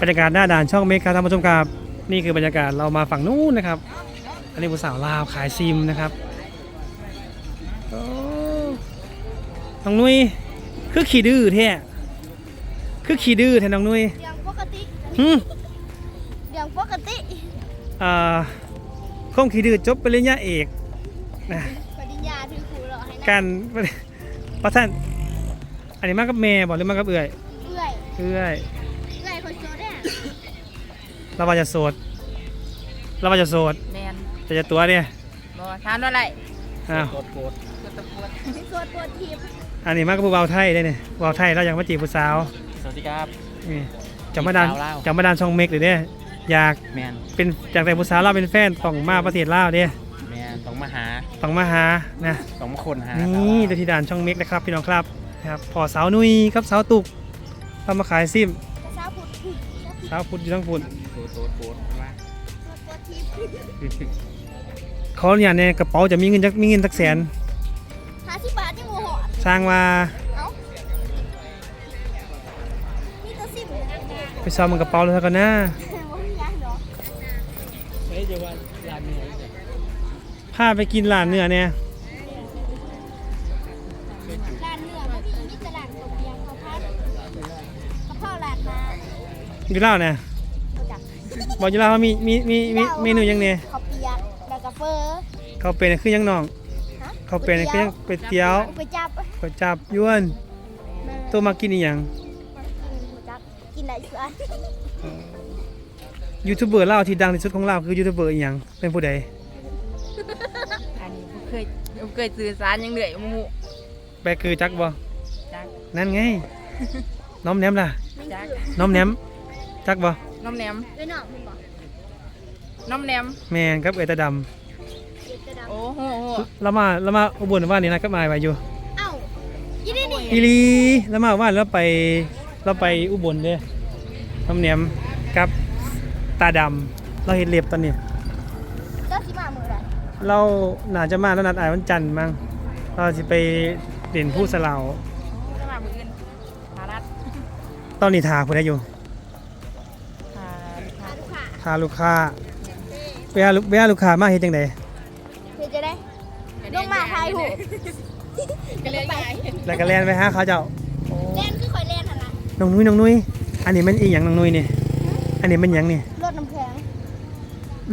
บรรยากาศหน้าด่านช่องเมกครับท่านผู้ชมครับนี่คือบรรยากาศเรามาฝั่งนู้นนะครับ อันนี้ผู้สาวลาวขายซิมนะครับโอ้น้องนุ้ยคือขี่ดื้อแท้คือขี่ดื้อแท้น้องนุ้ยเรื่องปกติหืมเรื่องปกติอ่าคงขี่ดื้อจบปริญญาเอกนะปริญญาที่ครูเราให้นะการประท่านอันนี้มากับแม่บอกหรือมากับเอื่อยเอื่อยเอื่อยเอื่อยคนโจดเนี่ย เราว่าจะโสดเราว่าจะโสดแมนแต่จะตัวเนี่ยบอทานว่าไรอ้าวกดตะปวดโจดปวดทีมอันนี้มากับผู้เบาวไทยได้เนี่ยเบาวไทยเราอยากมาจีบผู้สาวสวัสดีครับ นี่จะมาดานจีบสาวลาวจะมาดานช่องเมกหรือเนี่ยอยากแมนเป็นอยากแต่ผู้สาวเราเป็นแฟนต้องมาประเทศลาวเนี่ยแมนต้องมาหาต้องมาหานะต้องมาคนหานี่เดยวที่ด่านช่องเมกนะครับพี่น้องครับนะครับพอสาวนุยครับสาวตุกเรามาขายซิมภาษาพุทธโจดสาวพุทธอยู่ทั้งพุทธ โตโตโตมาปวดทีมเขาเนี่ยในกระเป๋าจะมีเงินจักมีเงินสักแสนห้าสิบบาทที่หมูหอดสร้างมาเอ้านี่ตัวสิบเลยนะไปซ้อมมันกระเป๋าแล้วกันนะว่ามียังเหรอพาไปกินร้านเนื้อเนี่ยร้านเนื้อเมื่อกี้มีแต่ร้านก๋วยเตี๋ยวข้าวผัดกะเพราร้านนาอยู่เล่าวเนี่ยรู้จัก บอกอยู่เล่าวว่ามีมีมีมีเมนูหยังเนี่ยข้าวเปียกแล้วก็เฟอเขาเป็นคือหยังน้องฮะเขาเป็นคือหยังเป็ดเตี๋ยวไปจับก๋วยจับยวนตัวมากินอีหยังจับกินอะไรสักยูทูบเบอร์ลาวที่ดังที่สุดของลาวคือยูทูบเบอร์อีหยังเป็นผู้ใดอันนี้ผมเคยผมเคยสื่อสารยังเหนื่อยหมูแบกคือจักบ่จัก นั่นไง น้อมแนมล่ะ จักน้อมแนมจักบ่ น้อมแหนมด้วยหนองมันบอกน้อมแหนมแม่นครับเอยตาดเด็กจะดำโอ้โหโหำเรามาเรามาอุบลว่านี่นะก็มาไว้อยู่เอ้ายี่นี่นี่อีหลีแล้วมาว่าเราไปเราไปอุบลเด้น้อมแนมกับตาดำเราเห็นเล็บตอนนี้ก็สิมาเมื่อไหรเราน่าจะมาแล้วนัดอายวันจันทร์มั้งเราจะไปเด่นผู้สลาวจะมามืออื่นหารัดตอนนี้ทาผู้ใดอยู่หาหา ลูกค้าทาลูกค้าเวลาลูกเวลาลูกค้ามาเฮ็ดจังไดเพื่อจะได้ลงมาทายหูก็เลยไงแล้วก็แล่นไปหาเขาเจ้าเล่นคือคอยเล่นหันนะน้องนุ้ยน้องนุ้ยอันนี้มันอีหยังน้องนุ้ยนี่อันนี้มันหยังนี่รถน้ำแข็ง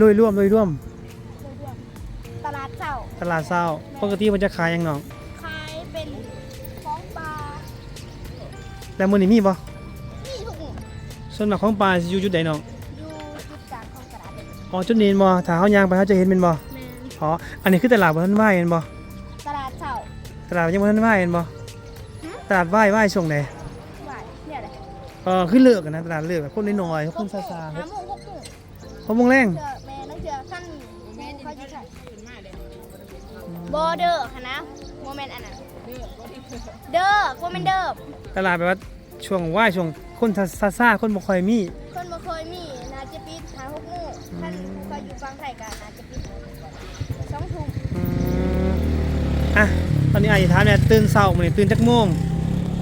ลุยร่วมลุยร่วม ตลาดเจ้าตลาดเศร้าปกติมันจะขายหยังน้องขายเป็นของปลาแล้วมื้อนี้มีบ่นี่ทุกอย่างส่วนมากของปลาสิอยู่จุดใดน้อง ดาษเลยอ๋อจุดนี้บ่ถ้าเฮาย่างไปเฮาจะเห็นแม่นบ่แมนอ๋ออันนี้คือตลาดบ่ทันไหวแม่นบ่ตลาดเจ้าตลาดยังบ่ทันไหวแม่นบ่ตลาดไหวไหวช่วงใดหวานเนี่ยเลยเออคือเลิกอะนะตลาดเลิกอะคนน้อยๆคนซาหาโมงหกโมงๆเพราะวงแรงเจอแม่นั่งเจอขั้นแม่เขาจะใส่บอเดอร์ค่ะนะโมเมนต์อันนั้นเด้อโมเมนต์เด้อตลาดแบบว่าช่วงไหวช่วงคนซาซาๆคนบ่ค่อยมีคนบ่เคยมี นาจะปิดหาหกโมงท่านคอยอยู่ฟังไทยกันนาจะปิดสองทุ่มอืมอะตอนนี้อาจจะถามเนี่ยตื่นเช้ามื้อนี้ตื่นจักโมง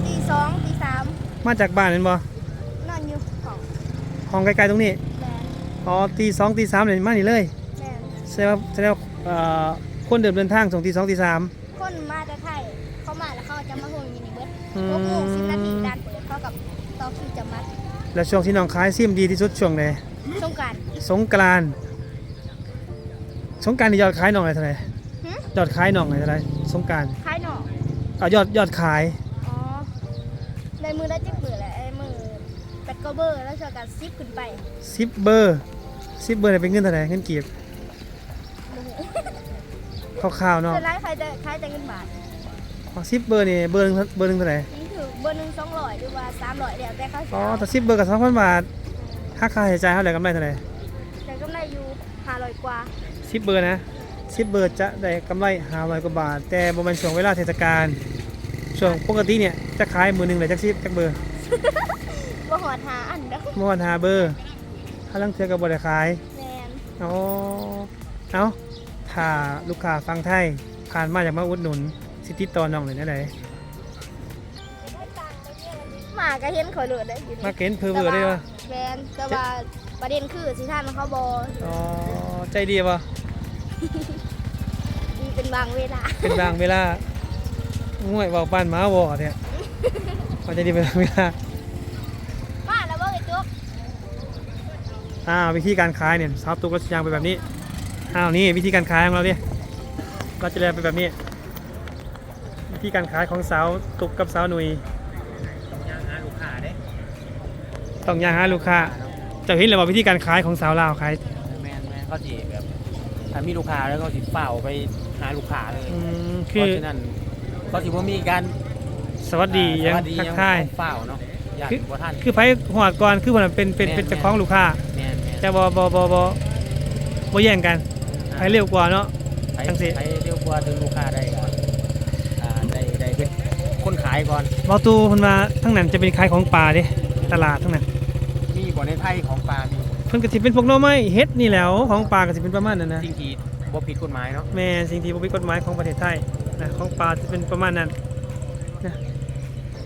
ตีสองตีสามมาจากบ้านแม่นบ่นอนอยู่ของห้องใกล้ๆตรงนี้แมนอ๋อตีสองตีสามเนี่ยมานี่เลยแมนแสดงว่าแสดงว่าเอ่อคนเดินเดินทางส่งตีสองตีสามคนมาแต่ไทยเขามาแล้วเขาจะมาห่วงอยินดีเบิร์ดอืมหกโมงสิบนาทีด้านเปิดเข้ากับต่อคิวจะมัด แล้วช่วงที่น้องขายซิมดีที่สุดช่วงไหน สงกรารสงกรานต์สงกรานต์นี่ยอดขายน้องอะไรเท่าไหร่หึยอดขายน้องอะไรเท่าไหร่สงกรานต์คล้ายหนอเอายอดยอดขายอ๋อในมือได้จิ๊บเบื่อแหละไอ้มือแบตก็เบอร์แล้วช่วยกันซิปขึ้นไปซิปเบอร์ซิปเบอร์เนี่ยเป็นเงินเท่าไหร่เงินกีบคร่าวๆเนาะคือไลฟ์ใครจะใครจะเงินบาทซิปเบอร์นี่เบอร์หนึงเบอร์หนึงเท่าไหร่นี่คือเบอร์หนึ่งสองร้อยหรือว่าสามร้อยเดี๋ยวแต่เขาอ๋อจะแต่ซิปเบอร์กับสองพันบาท ค่าค่าใช้จ่ายเท่าไหร่กำไรเท่าไหร่แต่กำไรอยู่ห้าร้อยกว่าซิปเบอร์นะซิปเบอร์จะได้กำไรห้าร้อยกว่าบาท แต่บริเวณช่วงเวลาเทศกาลช่วงปกติเนี่ยจะขายมือหนึ่งเลยจักซิปจักเบอร์บ่หอดหาอันเด้อเมื่อวันหาเบอร์ถ้าลังเทือกับบริขายแมนเอาเอาถ้าลูกค้าฟังไทยผ่านมาจากมาอุดหนุนสิติดต่อน้องเลยนะไหนมามาก็เห็นข่อยเลยได้อยู่มานี่เก็นเพอเวอร์ได้ปะ แมนแต่ว่าประเด็นคือสิท่านเขาบออ๋อใจดีปะดีเป็นบางเวลา เป็นบางเวลาง่วยเบาปานหมาวอเนี่ยมันจะดีเป็นบางเวลามาแล้วว่าไอ้จุ๊บอ่าวิธีการขายเนี่ยซับตุ๊กก็ยางไปแบบนี้อ้าวนี่วิธีการขายของเราดิเราจะเรียนไปแบบนี้วิธีการขายของสาวตุ๊กกับสาวหนุย ย่างหาลูกค้าเด้ ต้องยางหาลูกค้าเจะเห็นเลยว่าวิธีการขายของสาวลาวขายแมนแมนเขาจีแบบถ้ามีลูกค้าแล้วก็สิเฝ้าไปหาลูกค้าเลยอืมเพคือราะฉะนั้นเขาสิว่ามีการสวัสดียังสวัสดีทักทายเฝ้าเนาะญาคือติบ่ท่าน คือไผหอดก่อนคือมันเป็นเป็นเป็นแม่น เจ้าของลูกค้า แมนแมนแต่บ่บ่บ่บ่บ่แย่งกันไผเร็วกว่าเนาะ ไปจังสิ ไปเรียกว่าดึงลูกค้าได้ก่อนอ่าได้ได้เป็นคนขายก่อน เบาตูเพิ่นมาทั้งนั้นจะเป็นขายของป่าเด้ ตลาดทั้งนั้นมีบ่ในไทยของปลามีเพิ่นก็สิเป็นพวกหน่อไม้เฮ็ดนี่แหล้วของป่าก็สิเป็นประมาณนั้นนะ สิ่งที่บ่ผิดกฎหมายเนาะแม่สิ่งที่บ่มีกฎหมายของประเทศไทยนะของป่าจะเป็นประมาณนั้นนะ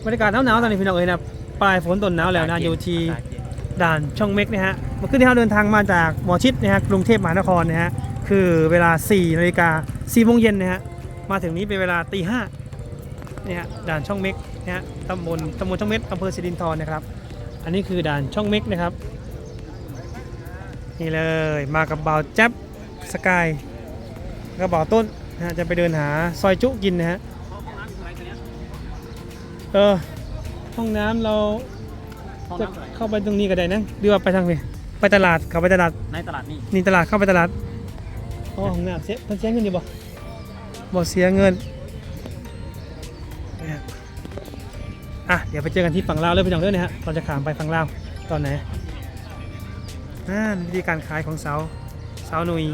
บรรยากาศหนาวๆตอนนี้พี่น้องเอ้ยนะปลายฝนต้นหนาวแล้วนะอยู่ที่อากาศเย็นด่านช่องเม็กนะฮะเมื่อคืนที่เราเดินทางมาจากหมอชิดนะฮะกรุงเทพมหานครนะฮะคือเวลา4นาฬิกา4โมงเย็นนะฮะมาถึงนี้เป็นเวลาตีห้าเนี่ยฮะด่านช่องเม็กนะฮะตำบลตำบลช่องเม็กอำเภอสิรินธรนะครับ อันนี้คือด่านช่องเม็กนะครับ นี่เลยมากับบ่าวแจ๊บสกายกระเป๋าต้นนะฮะจะไปเดินหาซอยจุกินนะฮะเออห้องน้ำเราห้องจะน้ำอะไรเข้าไปตรงนี้ก็ได้นะหรือว่าไปทางนี้ไปตลาดเข้าไปตลาดในตลาดนี่นี่ตลาดเข้าไปตลาดอ๋อของน้ำเสียเพิ่นเสียเงินอยู่บ่บ่เสียเงิน อะเดี๋ยวไปเจอกันที่ฝั่งลาวเลยพี่น้องเด้อนะฮะเราจะขามไปฝั่งลาวตอนไหนอ่าวิธีการขายของเสาวสาหนุย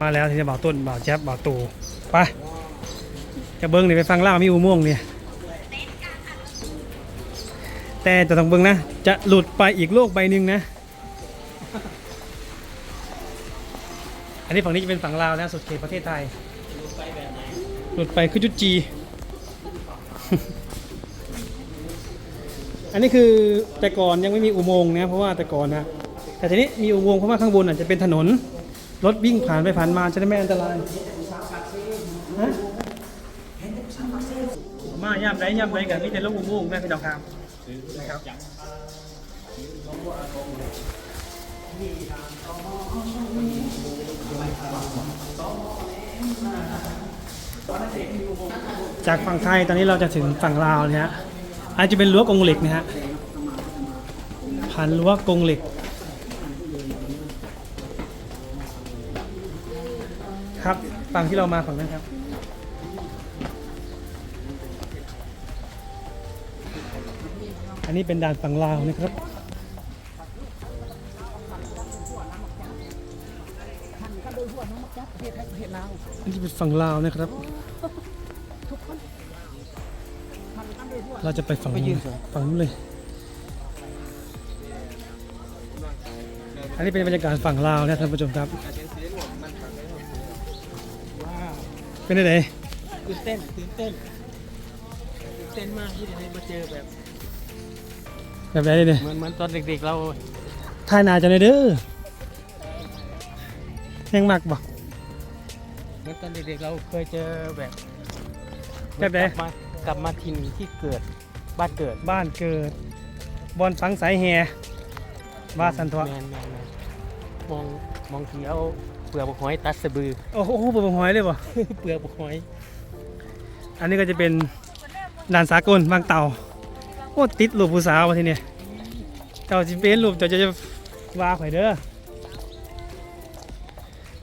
มาแล้วที่จะบ่าวต้นบ่าวแจ๊บบ่าวตูไปจะเบิ้งเนี่ไปฟังเล่าวมีอุโมงค์เนี่ยแต่จะต้องเบิ้งนะ จะหลุดไปอีกโลกใบหนึ่งนะ อันนี้ฝั่งนี้จะเป็นฝั่งลาวนะสุดเขตประเทศไทยหลุดไปคือจุดจี อันนี้คือแต่ก่อนยังไม่มีอุโมงค์นะเพราะว่าแต่ก่อนนะแต่ทีนี้มีอุโมงค์เพราะว่าข้างบนอาจจะเป็นถนนรถวิ่งผ่านไปผ่านมาจะได้ไม่อันตรายมาย่ำไรย่ำไรกันมีแต่ลูกอุโมงค์นะพี่น้องครับนะครับ จากฝั่งไทยตอนนี้เราจะถึงฝั่งลาวนะฮะอาจจะเป็นรั้วกรงเหล็กนะฮะผ่านรั้วกรงเหล็ก ครับฝั่งที่เรามาฝั่งนั้นครับอันนี้เป็นด่านฝั่งลาวนะครับ อันนี้เป็นฝั่งลาวนะครับ เราจะไปฝั่งนู้นฝั่งนู้นเลย อันนี้เป็นบรรยากาศฝั่งลาวนะท่านผู้ชมครับ เป็นไงตื่นเต้นตื่นเต้นตื่นเต้นมากที่ได้มาเจอแบบแบบไหนเนี่ยเหมือนเหมือนตอนเด็กๆเราทายนาจะในเด้อยังมักบ่เห มือนตอนเด็กๆเราเคยเจอแบบแบบไหน กลับมากลับมาถิ่นที่เกิดบ้านเกิดบ้านเกิดบอนฟังสายแฮบ้านสันทวะแมนแมนแมนมองมองทีเอาเปลือกบกหอยตัดสะบือ โอ้โหเปิดหอยเลยบ่เปลือกบกหอยอันนี้ก็จะเป็นด่านสากลบางเต่าโอ้ติดรูปผู้สาวมาทีเนี่ยเจ้าจิเป็นรูปเจ้าจะจะว่าข่อยเด้อ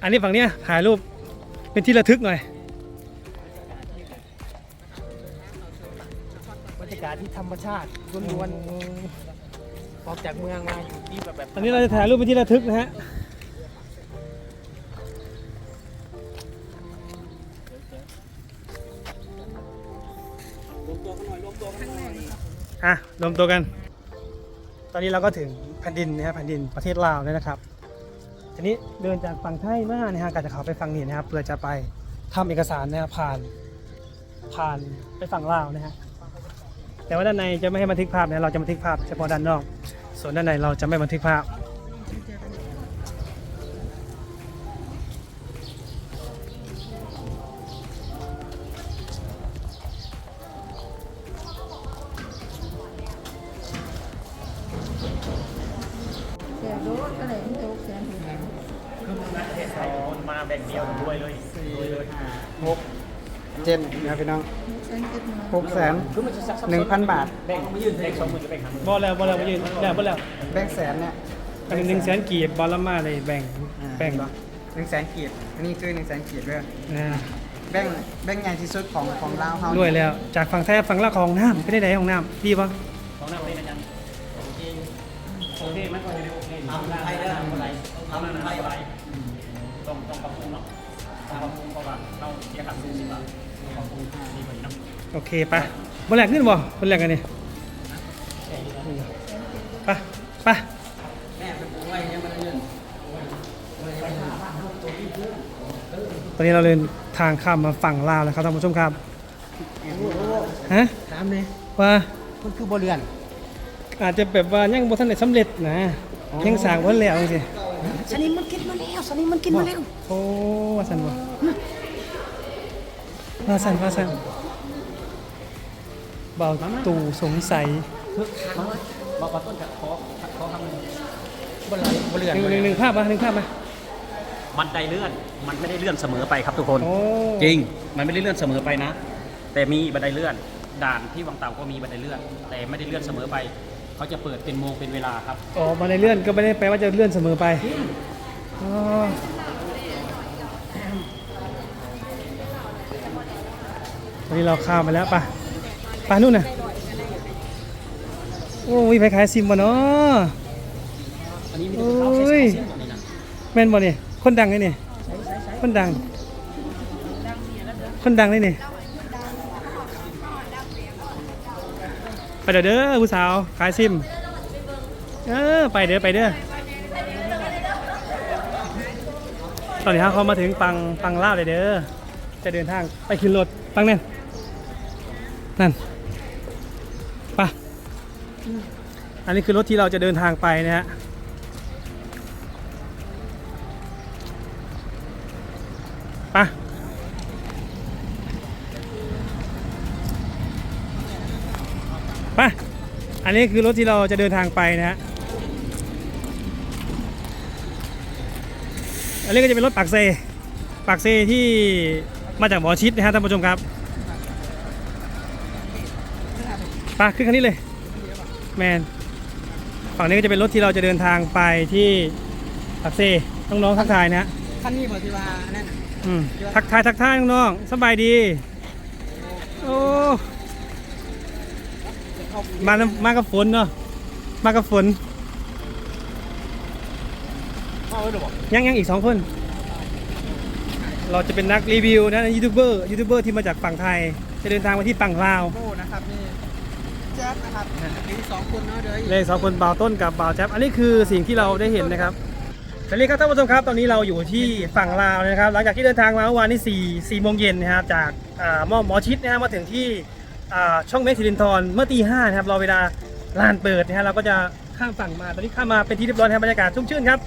อันนี้ฝั่งเนี้ยถ่ายรูป เป็นที่ระทึกหน่อยบรรยากาศที่ธรรมชาติล้วนๆออกจากเมืองมาอยู่ที่แบบแบบอันนี้เราจะถ่ายรูปเป็นที่ระทึกนะฮะอะรวมตัวกัน ตอนนี้เราก็ถึงแผ่นดินนะฮะแผ่นดินประเทศลาวแล้วนะครับ ทีนี้เดินจากฝั่งไทยมานะฮะกาจะเขาไปฝั่งนี้นะครับ เพื่อจะไปทำเอกสารนะครับผ่านผ่านไปฝั่งลาวนะฮะแต่ว่าด้านในจะไม่ให้บันทึกภาพนะเราจะบันทึกภาพเฉพาะด้านนอก ส่วนด้านในเราจะไม่บันทึกภาพ ครับพี่น้องฉันคิดมาหกแสนหนึ่งพันบาท แบ่งไม่ยืนแบ่งสองหมื่นจะแบ่งหันบ่แล้วบ่แล้วบ่ยืนแล้วบ่แล้วแบงค์แสนเนี่ยอันนี้หนึ่งแสนกีบบอลละมาเลยแบ่งแบ่งหนึ่งแสนกีบอันนี้คือหนึ่งแสนกีบเลยนะแบงค์แบงค์ใหญ่ที่สุดของของลาวเฮาด้วยแล้ว จากฝั่งไทยฝั่งลาวของน้ำไม่ได้ไหนของน้ำดีปะของน้ำเป็นอาจารย์โอเคโอเคไหมโอเคโอเคทำไทยได้ทำอะไรทำไทยอะไรต้องต้องปรับปรุงเนาะต้องปรับปรุงเพราะว่าเราเสียค่าสูงสิบบาทต้ โอเคไปบอลแรกขึ้นบ่บอลแรกกันนี่ไปไปแม่เป็นไว้เนี่ยมันเงินตอนนี้เราเดินทางข้ามมาฝั่งลาวแล้วครับท่านผู้ชมครับฮะถามเลยว่ามันคือบ่เรือนอาจจะแบบว่ายังบ่ทันได้สำเร็จนะยังสร้างบ่แล้วจังซี่สนิมมันกินมาแล้วสนิมมันกินมาแล้วโอ้ว่าซั่นบ่ว่าซั่นว่าซั่น เบาตู่สงสัยบอกว่าต้นจะขอขอคำหนึ่งบ่เรือนบ่เรือนหนึ่งหนึ่งหนึ่งภาพมาหนึ่งภาพมามันไดเลื่อนมันไม่ได้เลื่อนเสมอไปครับทุกคน จริง มันไม่ได้เลื่อนเสมอไปนะ แต่มีบันไดเลื่อน ด่านที่วังเต่าก็มีบันไดเลื่อน แต่ไม่ได้เลื่อนเสมอไป เขาจะเปิดเป็นโมงเป็นเวลาครับอ๋อมาในเลื่อนก็ไม่ได้แปลว่าจะเลื่อนเสมอไปอตอนนี้เราข้ามมาแล้วป่ะ ป่ะนู่นน่ะ โอ้ยไปขายซิมบ่เนาะอันนี้มีแต่เขาใช้โอ้ยเส้นก่อนนี่นะแม่นบ่เนี่ยคนดังเลยเนี่ยคนดัง คนดังเลยเนี่ยไปเด้อเด้อผู้สาวขายซิม เออไปเด้อไปเด้อตอนนี้ฮะเขามาถึงปังปังลาดเลยเด้อจะเดินทางไปขึ้นรถปังนั่นนั่น อันนี้คือรถที่เราจะเดินทางไปนะฮะไปไปอันนี้คือรถที่เราจะเดินทางไปนะฮะ อันนี้ก็จะเป็นรถปากเซปากเซที่มาจากหมอชิดนะฮะท่านผู้ชมครับไปขึ้นคันนี้เลย แมน ฝั่งนี้ก็จะเป็นรถที่เราจะเดินทางไปที่ปากเซน้องๆทักทายนะฮะคันนี้บ่ที่ว่านั่นน่ะอืมทักทายทักทายน้องๆสบายดี โอ้มาน้ำมากับฝนเนาะมากับฝนยังยังอีกสองคน เราจะเป็นนักรีวิวนะยูทูบเบอร์ยูทูบเบอร์ที่มาจากฝั่งไทย จะเดินทางมาที่ฝั่งลาว โอ้ นะครับนี่แจ๊บนะครับมีสองคนเนาะเดี๋ยวอีกเลยสองคนบ่าวต้นกับบ่าวแจ๊บอันนี้คือสิ่งที่เราได้เห็นนะครับสวัสดีครับท่านผู้ชมครับตอนนี้เราอยู่ที่ฝั่งลาวนะครับ หลังจากที่เดินทางมาเมื่อวานที่4 4โมงเย็นนะครับจากอ่าหมอหมอชิดนะฮะมาถึงที่อ่าช่องเมฆสิรินทรเมื่อตีห้านะครับเราเวลาลานเปิดนะฮะเราก็จะข้ามฝั่งมาตอนนี้ข้ามมาเป็นที่เรียบร้อยนะครับบรรยากาศชุ่มชื่นครับ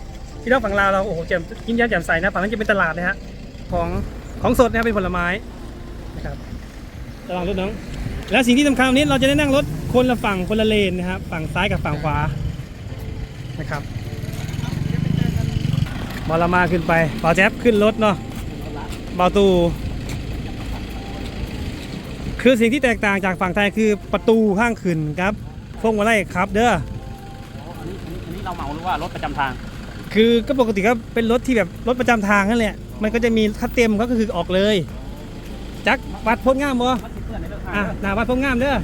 ที่น้องฝั่งลาวเราโอ้โหแจ่มยิ้มแย้มแจ่มใสนะฝั่งนั้นจะเป็นตลาดนะฮะของของสดนะครับเป็นผลไม้นะครับระวังรถน้อง แล้วสิ่งที่สำคัญวันนี้เราจะได้นั่งรถคนละฝั่งคนละเลนนะครับฝั่งซ้ายกับฝั่งขวานะครับบอลมาขึ้นไปบอลแจ๊บขึ้นรถเนาะบอลตู คือสิ่งที่แตกต่างจากฝั่งไทยคือประตูข้างขึ้นครับพวงมาลัยครับเด้ออันนี้อันนี้เราเหมาหรือว่ารถประจำทาง คือก็ปกติก็เป็นรถที่แบบรถประจำทางนั่นแหละมันก็จะมีคัดเต็มก็คือออกเลย จักวัดพ้นงามบ่วัดสิเพื่ อนในเรื่องทางอะหนาวัดพ้นงามเด้อ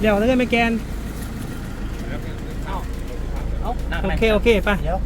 เดี๋ยวถ้าเกิดไม่แกนเอ้าหน้าโอไหนเคโอเคไปเดี๋ยว